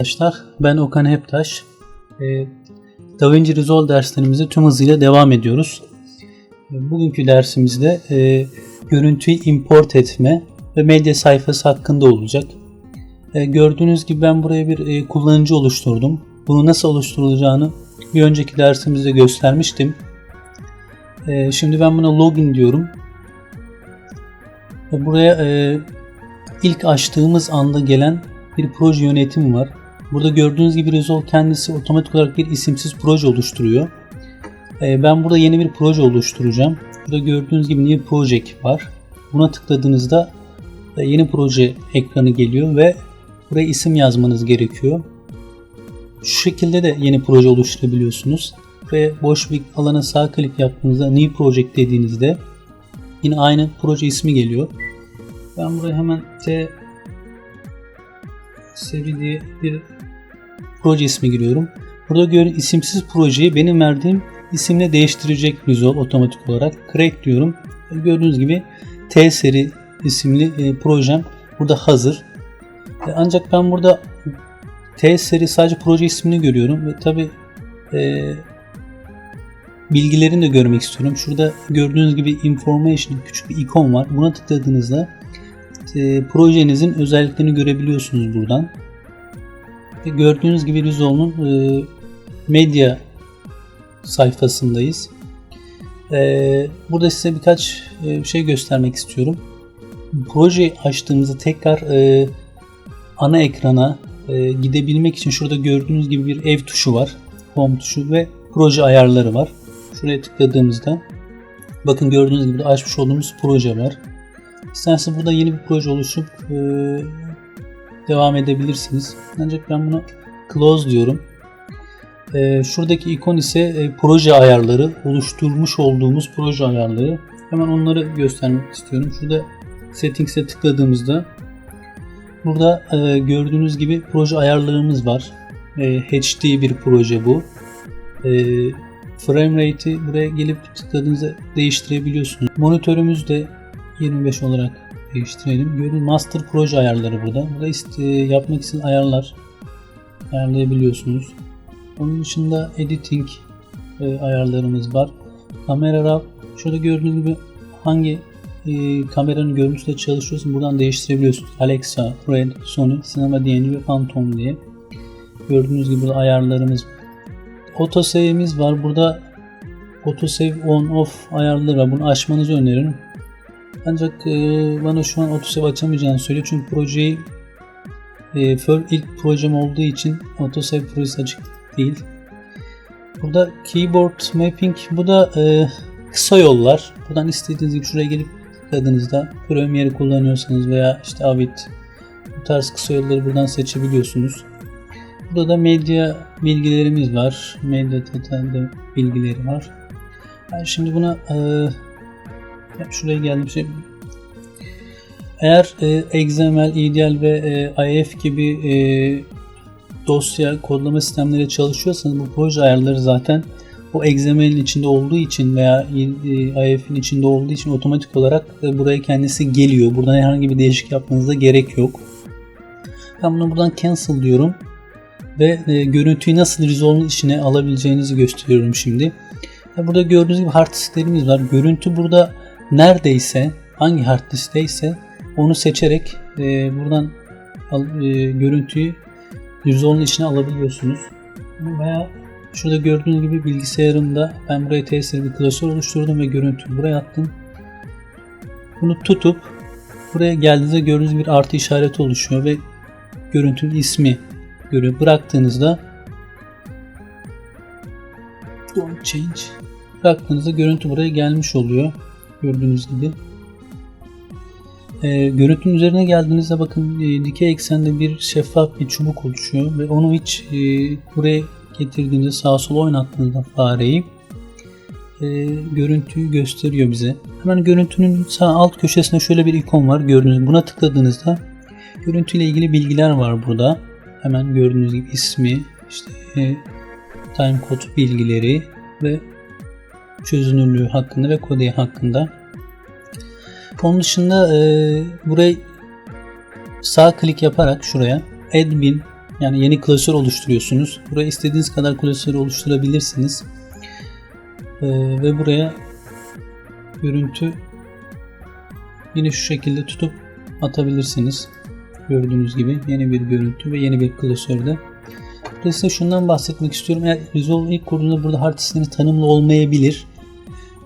Arkadaşlar ben Okan Heptaş. Ee, DaVinci Resolve derslerimize tüm hızıyla devam ediyoruz. Bugünkü dersimizde e, görüntüyü import etme ve medya sayfası hakkında olacak. Ee, Gördüğünüz gibi ben buraya bir e, kullanıcı oluşturdum. Bunu nasıl oluşturulacağını bir önceki dersimizde göstermiştim. Ee, Şimdi ben buna login diyorum. Ve buraya e, ilk açtığımız anda gelen bir proje yönetimi var. Burada gördüğünüz gibi Resolve kendisi otomatik olarak bir isimsiz proje oluşturuyor. Ee, Ben burada yeni bir proje oluşturacağım. Burada gördüğünüz gibi New Project var. Buna tıkladığınızda e, yeni proje ekranı geliyor ve buraya isim yazmanız gerekiyor. Şu şekilde de yeni proje oluşturabiliyorsunuz. Ve boş bir alana sağ klik yaptığınızda New Project dediğinizde yine aynı proje ismi geliyor. Ben buraya hemen T seri diye bir proje ismi giriyorum. Burada görün isimsiz projeyi benim verdiğim isimle değiştirecek Resolve otomatik olarak. Create diyorum. Gördüğünüz gibi T seri isimli e, projem burada hazır. E, ancak ben burada T seri sadece proje ismini görüyorum ve tabi e, bilgilerini de görmek istiyorum. Şurada gördüğünüz gibi information küçük bir ikon var. Buna tıkladığınızda e, projenizin özelliklerini görebiliyorsunuz buradan. Gördüğünüz gibi Resolve'un e, medya sayfasındayız. E, burada size birkaç e, şey göstermek istiyorum. Projeyi açtığımızda tekrar e, ana ekrana e, gidebilmek için şurada gördüğünüz gibi bir ev tuşu var. Home tuşu ve proje ayarları var. Şuraya tıkladığımızda bakın gördüğünüz gibi açmış olduğumuz proje var. İsterseniz burada yeni bir proje oluşup e, devam edebilirsiniz. Ancak ben bunu close diyorum. E, şuradaki ikon ise e, proje ayarları, oluşturmuş olduğumuz proje ayarları. Hemen onları göstermek istiyorum. Şurada settings'e tıkladığımızda burada e, gördüğünüz gibi proje ayarlarımız var. E, HD bir proje bu. Frame rate'i buraya gelip tıkladığınızda değiştirebiliyorsunuz. Monitörümüz de 25 olarak değiştirelim. Görün master proje ayarları burada. Burada iste, yapmak için ayarlar ayarlayabiliyorsunuz. Onun dışında editing e, ayarlarımız var. Kamera RAW şurada gördüğünüz gibi hangi e, kameranın görüntüsüyle çalışıyorsun buradan değiştirebiliyorsunuz. Alexa, Red, Sony, Cinema DNG ve Phantom diye. Gördüğünüz gibi burada ayarlarımız. Autosave'imiz var. Burada autosave on off ayarları var. Bunu açmanızı öneririm. Ancak e, bana şu an autosave açamayacağını söylüyor. Çünkü projeyi e, for ilk projem olduğu için autosave projesi açık değil. Burada keyboard mapping bu da e, kısa yollar. Buradan istediğiniz gibi şuraya gelip tıkladığınızda Premiere'i kullanıyorsanız veya işte Avid bu tarz kısa yolları buradan seçebiliyorsunuz. Burada da medya bilgilerimiz var. Medya totalde bilgileri var. Ben şimdi buna e, şuraya geldim. Şey, eğer e, XML, EDL ve e, IF gibi e, dosya kodlama sistemleri çalışıyorsanız bu proje ayarları zaten o XML'in içinde olduğu için veya e, IF'in içinde olduğu için otomatik olarak e, buraya kendisi geliyor. Buradan herhangi bir değişik yapmanıza gerek yok. Ben bunu buradan cancel diyorum ve e, görüntüyü nasıl Resolve'un içine alabileceğinizi gösteriyorum şimdi. Burada gördüğünüz gibi hard disklerimiz var. Görüntü burada neredeyse hangi hard diskteyse onu seçerek e, buradan e, görüntüyü Resolve'un içine alabiliyorsunuz. Veya şurada gördüğünüz gibi bilgisayarımda ben buraya TSR bir klasör oluşturdum ve görüntüyü buraya attım. Bunu tutup buraya geldiğinizde gördüğünüz bir artı işareti oluşuyor ve görüntünün ismi göre bıraktığınızda don't change bıraktığınızda görüntü buraya gelmiş oluyor. Gördüğünüz gibi. E, görüntünün üzerine geldiğinizde bakın e, dikey eksende bir şeffaf bir çubuk oluşuyor ve onu hiç e, buraya getirdiğinizde sağa sola oynattığınızda fareyi e, görüntüyü gösteriyor bize. Hemen görüntünün sağ alt köşesinde şöyle bir ikon var gördüğünüz. Buna tıkladığınızda görüntüyle ilgili bilgiler var burada. Hemen gördüğünüz gibi ismi, işte e, time code bilgileri ve çözünürlüğü hakkında ve kodeye hakkında. Onun dışında e, burayı sağ klik yaparak şuraya admin Yani yeni klasör oluşturuyorsunuz. Buraya istediğiniz kadar klasör oluşturabilirsiniz. Ee, ve buraya görüntü yine şu şekilde tutup atabilirsiniz. Gördüğünüz gibi yeni bir görüntü ve yeni bir klasörde. Burada şundan bahsetmek istiyorum. Eğer Resolve ilk kurduğunda burada hard diskiniz tanımlı olmayabilir.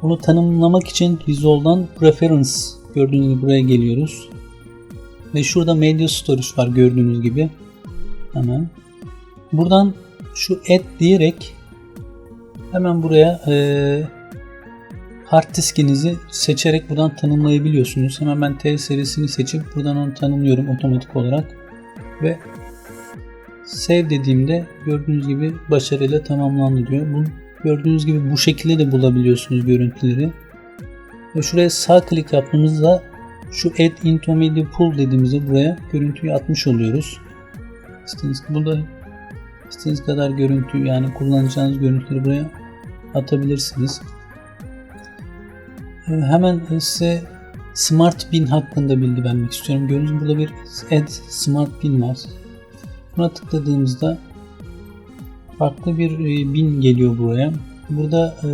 Onu tanımlamak için Resolve'dan Preference gördüğünüz gibi buraya geliyoruz. Ve şurada Media Storage var gördüğünüz gibi. Hemen. Buradan şu Add diyerek hemen buraya e, hard diskinizi seçerek buradan tanımlayabiliyorsunuz. Hemen ben T serisini seçip buradan onu tanımlıyorum otomatik olarak. Ve Save dediğimde gördüğünüz gibi başarıyla tamamlandı diyor. Bu, gördüğünüz gibi bu şekilde de bulabiliyorsunuz görüntüleri. Ve şuraya sağ klik yaptığımızda şu Add into Media Pool dediğimizde buraya görüntüyü atmış oluyoruz. İstediğiniz, burada istediğiniz kadar görüntü yani kullanacağınız görüntüleri buraya atabilirsiniz. Ee, Hemen size Smart Bin hakkında bilgi vermek istiyorum. Gördüğünüz burada bir Add Smart Bin var. Buna tıkladığımızda farklı bir e, bin geliyor buraya. Burada e,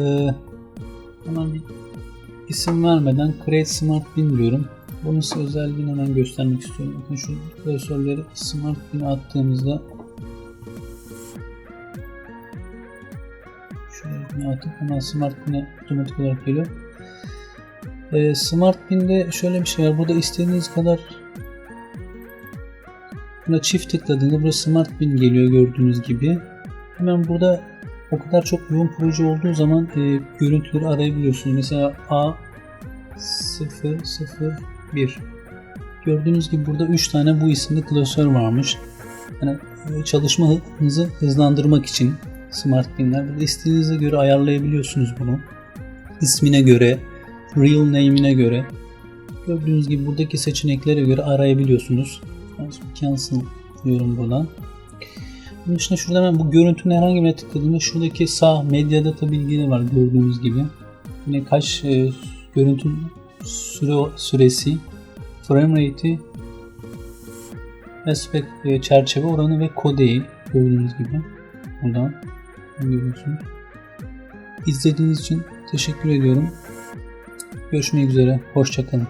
hemen bir isim vermeden Create Smart Bin diyorum. Bunun size özelliğini hemen göstermek istiyorum. Bakın şu klasörleri Smart Bin'e attığımızda şöyle atıp hemen Smart Bin'e otomatik olarak geliyor. E, Smart Bin'de şöyle bir şey var. Burada istediğiniz kadar Buna çift tıkladığında burası Smart Bin geliyor gördüğünüz gibi. Hemen burada o kadar çok yoğun proje olduğu zaman e, görüntüleri arayabiliyorsunuz. Mesela A001 Gördüğünüz gibi burada 3 tane bu isimli klasör varmış. Yani e, çalışma hızı hızlandırmak için Smart Bin'ler. Burada istediğinize göre ayarlayabiliyorsunuz bunu. İsmine göre, real name'ine göre. Gördüğünüz gibi buradaki seçeneklere göre arayabiliyorsunuz. Cancel diyorum buradan. Bunun dışında şurada hemen bu görüntünün herhangi birine tıkladığımda şuradaki sağ medya data bilgileri var gördüğünüz gibi. Yine kaç e, görüntü süre süresi, frame rate'i, aspect e, çerçeve oranı ve kodeyi gördüğünüz gibi buradan görüyorsunuz. İzlediğiniz için teşekkür ediyorum. Görüşmek üzere. Hoşçakalın.